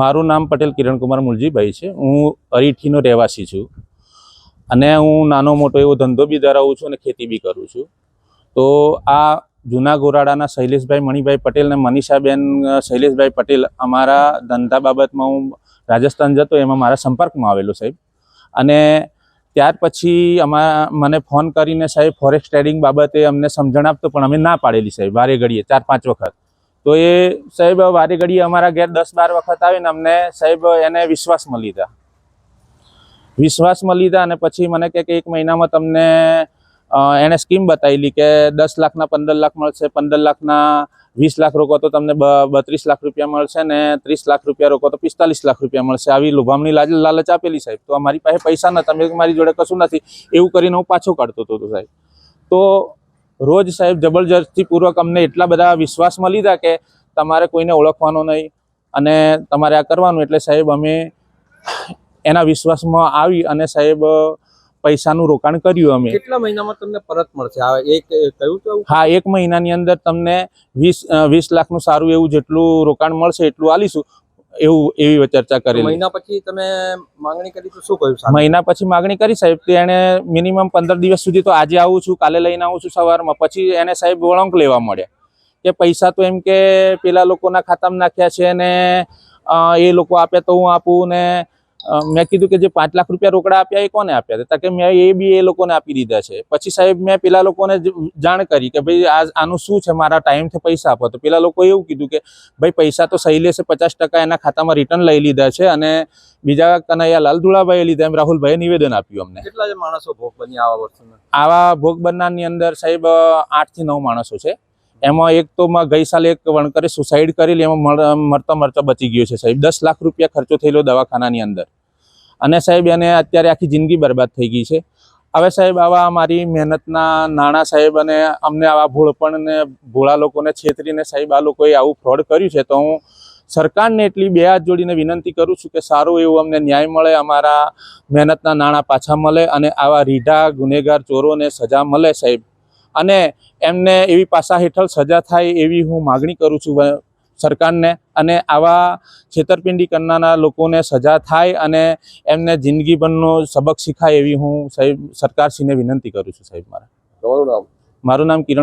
મારું નામ પટેલ કિરણકુમાર મુલજીભાઈ છે. હું અરીઠીનો રહેવાસી છું અને હું નાનો મોટો એવો ધંધો બી ધરાવું છું અને ખેતી બી કરું છું. તો આ જૂના ગોરાડાના શૈલેષભાઈ મણિભાઈ પટેલ અને મનીષાબેન શૈલેષભાઈ પટેલ અમારા ધંધા બાબતમાં હું રાજસ્થાન જતો એમાં મારા સંપર્કમાં આવેલો સાહેબ. અને ત્યાર પછી અમા, મને ફોન કરીને સાહેબ, ફોરેક્સ ટ્રેડિંગ બાબતે અમને સમજણ આપતો પણ અમે ના પાડેલી સાહેબ, વારે ઘડીએ, ચાર પાંચ વખત. તો એ સાહેબ વારે ઘડીએ અમારા ઘેર દસ બાર વખત આવીને અમને સાહેબ એને વિશ્વાસમાં લીધા વિશ્વાસમાં લીધા અને પછી મને કહે કે એક મહિનામાં તમને એણે સ્કીમ બતાવેલી કે દસ લાખના, પંદર લાખ મળશે, પંદર લાખના, વીસ લાખ રોકો તો તમને બત્રીસ લાખ રૂપિયા મળશે ને ત્રીસ લાખ રૂપિયા રોકો તો પિસ્તાલીસ લાખ રૂપિયા મળશે. આવી લોભામણી લાલચ આપેલી સાહેબ. તો અમારી પાસે પૈસા નતા. મેં મારી જોડે કશું નથી. એવું કરીને હું પાછો કાઢતો હતો સાહેબ. તો રોજ સાહેબ જબરજસ્તી પૂર્વક અમને એટલા બધા વિશ્વાસમાં લીધા કે તમારે કોઈને ઓળખવાનો નહીં અને તમારે આ કરવાનું. એટલે સાહેબ અમે એના વિશ્વાસમાં આવી અને સાહેબ પૈસાનું રોકાણ કર્યું અમે. કેટલા મહિનામાં તમને પરત મળશે? આ એક તો હા એક મહિનાની અંદર તમને વીસ વીસ લાખનું સારું એવું જેટલું રોકાણ મળશે એટલું આલીશું. એવું એવી ચર્ચા કરી મહિના પછી તમે માંગણી કરી તો શું કહ્યું? મહિના પછી માંગણી કરી સાહેબ એને મિનિમમ પંદર દિવસ સુધી તો આજે આવું છું કાલે લઈને આવું છું સવારમાં. પછી એને સાહેબ વળંક લેવા મળ્યા કે પૈસા તો એમ કે પેલા લોકોના ખાતામાં નાખ્યા છે ને એ લોકો આપે તો હું આપું ને મેં કીધું કે જે પાંચ લાખ રૂપિયા રોકડા આપ્યા એ કોને આપ્યા? હતા કે મેં એ બી એ લોકોને આપી દીધા છે. પછી સાહેબ મેં પેલા લોકોને જાણ કરી કે ભાઈ આ આનું શું છે? મારા ટાઈમથી પૈસા આપો. તો પેલા લોકોએ એવું કીધું કે ભાઈ પૈસા તો શૈલેષે પચાસ ટકા એના ખાતામાં રિટર્ન લઈ લીધા છે અને બીજા કનૈયા લાલ ધુળાભાઈએ લીધા એમ રાહુલભાઈએ નિવેદન આપ્યું અમને. કેટલા માણસો ભોગ બની આવા વર્ષોના આવા ભોગ બનનારની અંદર સાહેબ આઠથી નવ માણસો છે. એમાં એક તો માં ગઈ સાલે એક વણકરે સુસાઇડ કરેલી એમાં મર- મરતા મરતા બચી ગયો છે સાહેબ. દસ લાખ રૂપિયા ખર્ચો થયેલો દવાખાનાની અંદર. અને સાહેબ, એને અત્યારે આખી જિંદગી બરબાદ થઈ ગઈ છે. હવે સાહેબ, આવા મારી મહેનતના નાણાં સાહેબ અને અમને આવા ભૂળપણને ભૂળા ભોળા લોકોને છેતરીને સાહેબ, આ લોકોએ આવું ફ્રોડ કર્યું છે, તો હું સરકારને એટલી બે હાથ જોડીને વિનંતી કરું છું કે સારું એવું અમને ન્યાય મળે, અમારા મહેનતના નાણાં પાછા મળે અને આવા રીઢા ગુનેગાર ચોરોને સજા મળે સાહેબ. અને એમને એવી પાસા હેઠળ સજા થાય એવી હું માગણી કરું છું સરકારને. અને આવા છેતરપિંડી કરનારા લોકોને સજા થાય અને એમને જિંદગીભરનો સબક શીખાય એવી હું સાહેબ સરકારશ્રીને વિનંતી કરું છું સાહેબ મારા. તમારું નામ? મારું નામ કિરણ